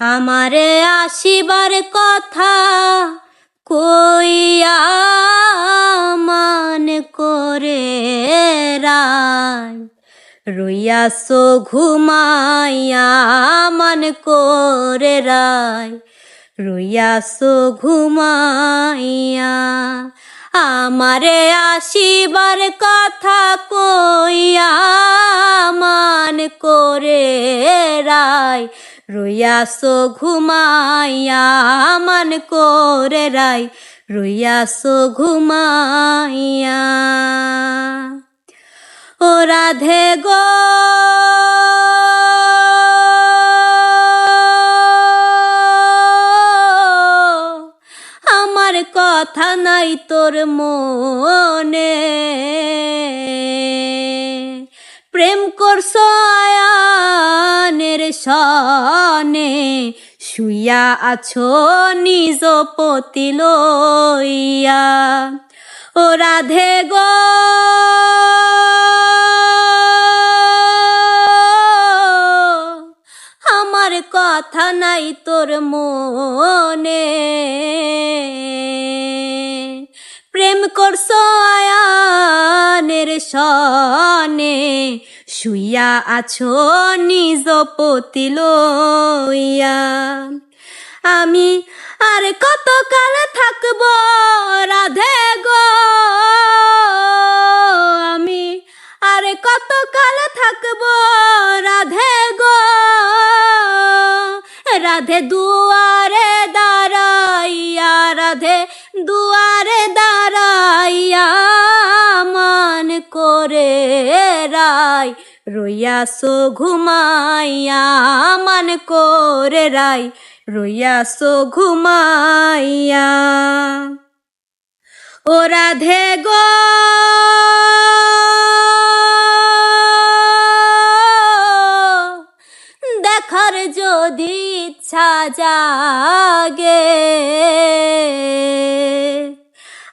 আমারে আসিবার কথা কইয়া মান করে রায়। রইয়াছো ঘুমাইয়া মান করে রায়। রইয়াছো ঘুমাইয়া আমারে আসিবার কথা কইয়া মান করে রায়। রইয়াছো ঘুমাইয়া, মান করে রাই। রইয়াছো ঘুমাইয়া। ও রাধে গো। আমার কথা নাই তোর মনে। প্রেম করছ আয়ানের সনে, শুইয়া আছো নিজ পতি লইয়া। ও রাধে গো। আমার কথা নাই তোর মনে। প্রেম করছ আয়ানের সনে শুইয়া আছো নিজ পতি লইয়া। আমি আর কত কাল থাকব রাধে গো? আমি আর কত কাল থাকব রাধে গো? রাধে দুয়ারে রইয়াছো ঘুমাইয়া, মান করে রায় রইয়াছো ঘুমাইয়া। ও রাধে গো। দেখার যদি ইচ্ছা জাগে।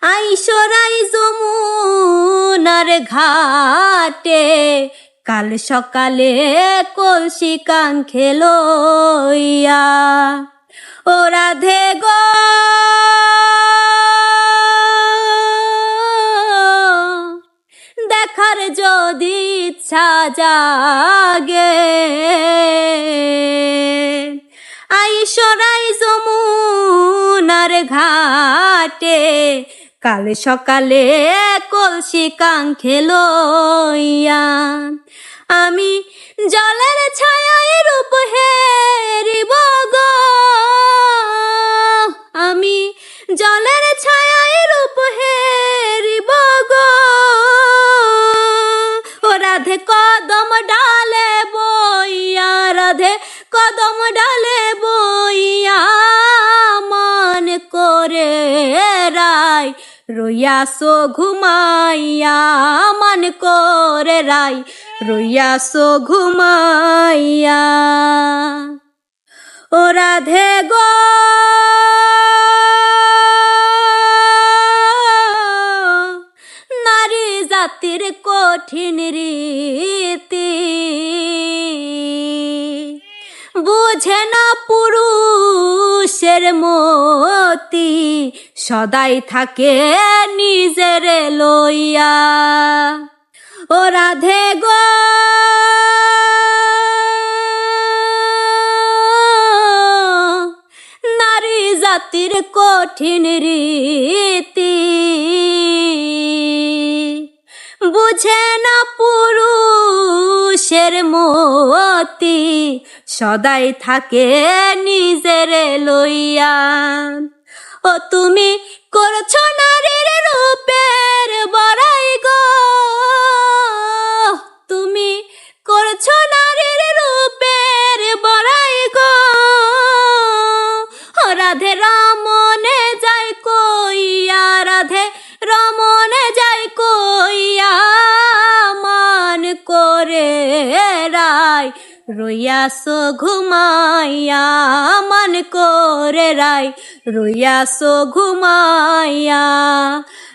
আইসরাই যমুনার ঘাটে কাল সকালে কলসি কাঙ্খে লইয়া ও রাধে গো। দেখার যদি ইচ্ছা জাগে। আইসরাই যমুনার ঘাটে। কাল সকালে কলসি কাঙ্খে লইয়া। আমি জলের ছায়ায় রূপ হেরিব গো। আমি জলের ছায়ায় রূপ হেরিব গো। ও রাধে কদম ডালে বইয়া, রাধে কদম ডালে বইয়া, মান করে রায়। রইয়াছো ঘুমাইয়া মান করে রায় রইয়াছো ঘুমাইয়া। ও রাধে গো। নারী জাতির কঠিন রীতি। বুঝে না পুরুষের মতি, সদাই থাকে নিজের লইয়া। ও রাধে গো। নারী জাতির কঠিন রীতি, বুঝে না পুরুষের মতি সদাই থাকে নিজের লইয়া। ও তুমি রায় রইয়াছো ঘুমাইয়া, মান করে রায়। রইয়াছো ঘুমাইয়া,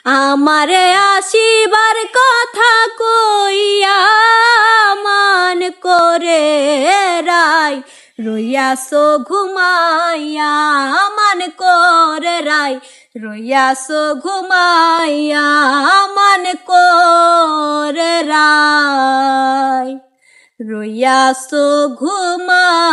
আমারে আসিবার কথা কইয়া মান করে রায়। রইয়াছো ঘুমাইয়া, মান করে রাই রইয়াছো ঘুমাইয়া, মান করে রইয়াস ঘুমাইয়া